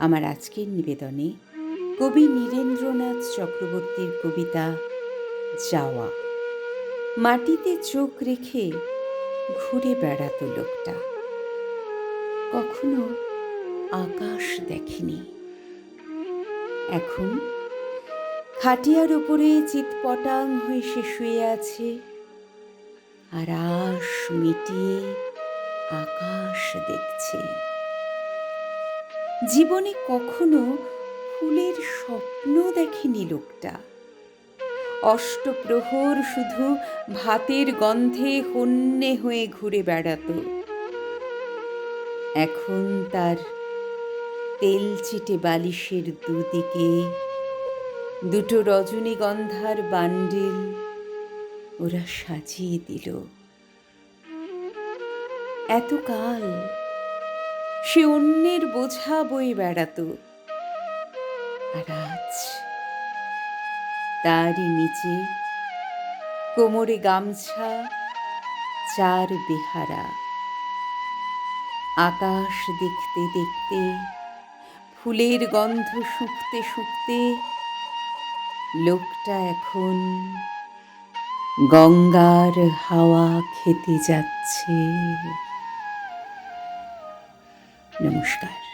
আমার আজকের নিবেদনে কবি নীরেন্দ্রনাথ চক্রবর্তীর কবিতা যাওয়া। মাটিতে চোখ রেখে ঘুরে বেড়াতো লোকটা। কখনো আকাশ দেখেনি। এখন খাটিয়ার উপরে চিৎপটাং হয়ে সে শুয়ে আছে। আর আশ মিটিয়ে আকাশ দেখছে। জীবনে কখনো ফুলের স্বপ্ন দেখেনি লোকটা। অষ্টপ্রহর শুধু ভাতের গন্ধে হন্যে হয়ে ঘুরে বেড়াতো। এখন তার তেল চিটে বালিশের দুদিকে দুটো রজনীগন্ধার বান্ডিল ওরা সাজিয়ে দিল। এতকাল সে অন্যের বোঝা বয়ে বেড়াতো। আর আজ তারই নিচে কোমরে গামছা, চার বেহারা। আকাশ দেখতে দেখতে, ফুলের গন্ধ শুকতে শুকতে, লোকটা এখন গঙ্গার হাওয়া খেতে যাচ্ছে। নমস্কার